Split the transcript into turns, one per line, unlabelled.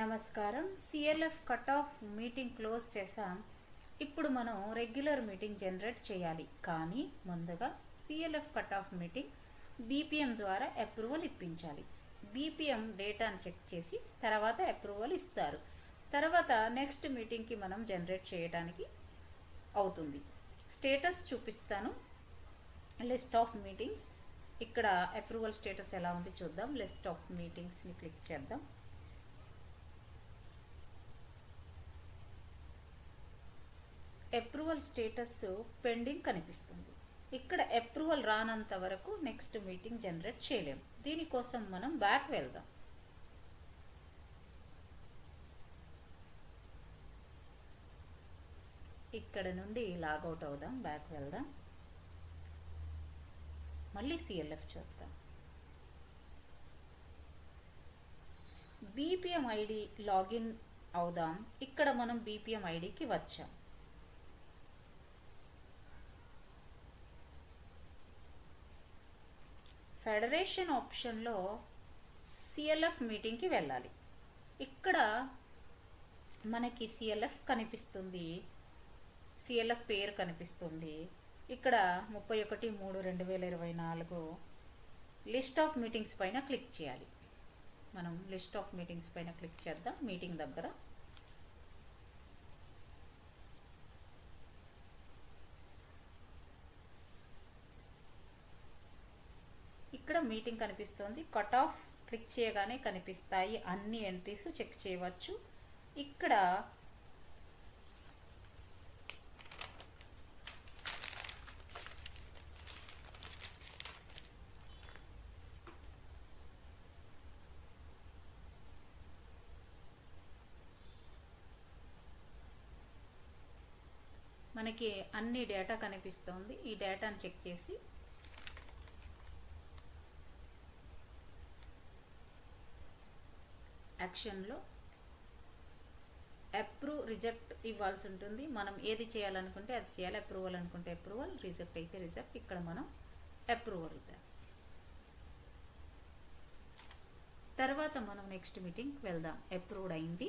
నమస్కారం. CLF cut off meeting close చేసాం ఇప్పుడు మనం రెగ్యులర్ మీటింగ్ జనరేట్ చేయాలి. కానీ ముందుగా CLF cut off meeting BPM ద్వారా అప్రూవల్ ఇప్పించాలి. బీపీఎం డేటాను చెక్ చేసి తర్వాత అప్రూవల్ ఇస్తారు. తర్వాత నెక్స్ట్ మీటింగ్కి మనం జనరేట్ చేయడానికి అవుతుంది. స్టేటస్ చూపిస్తాను. లిస్ట్ ఆఫ్ మీటింగ్స్ ఇక్కడ అప్రూవల్ స్టేటస్ ఎలా ఉంది చూద్దాం. లిస్ట్ ఆఫ్ మీటింగ్స్ని క్లిక్ చేద్దాం. అప్రూవల్ స్టేటస్ పెండింగ్ కనిపిస్తుంది. ఇక్కడ అప్రూవల్ రానంత వరకు నెక్స్ట్ మీటింగ్ జనరేట్ చేయలేం. దీనికోసం మనం బ్యాక్ వెళ్దాం. ఇక్కడ నుండి లాగౌట్ అవుదాం బ్యాక్ వెళ్దాం. మళ్ళీ సిఎల్ఎఫ్ చూద్దాం. బీపీఎం ఐడి లాగిన్ అవుదాం. ఇక్కడ మనం బీపీఎం ఐడికి వచ్చాం. ఫెడరేషన్ ఆప్షన్లో సిఎల్ఎఫ్ మీటింగ్కి వెళ్ళాలి. ఇక్కడ మనకి సిఎల్ఎఫ్ కనిపిస్తుంది. సిఎల్ఎఫ్ పేరు కనిపిస్తుంది. ఇక్కడ ముప్పై ఒకటి మూడు రెండు వేల ఇరవై నాలుగు లిస్ట్ ఆఫ్ మీటింగ్స్ పైన క్లిక్ చేయాలి. మనం లిస్ట్ ఆఫ్ మీటింగ్స్ పైన క్లిక్ చేద్దాం. మీటింగ్ దగ్గర మీటింగ్ కనిపిస్తుంది. కట్ ఆఫ్ క్లిక్ చేయగానే కనిపిస్తాయి. అన్ని ఎంట్రీస్ చెక్ చేయవచ్చు. ఇక్కడ మనకి అన్ని డేటా కనిపిస్తుంది. ఈ డేటాను చెక్ చేసి యాక్షన్లో అప్రూవ్ రిజెక్ట్ ఇవ్వాల్సి ఉంటుంది. మనం ఏది చేయాలనుకుంటే అది చేయాలి. అప్రూవల్ అనుకుంటే అప్రూవల్ రిజెక్ట్ అయితే రిజెక్ట్. ఇక్కడ మనం అప్రూవల్ ఇద్దాం. తర్వాత మనం నెక్స్ట్ మీటింగ్ వెళ్దాం. అప్రూవ్డ్ అయింది.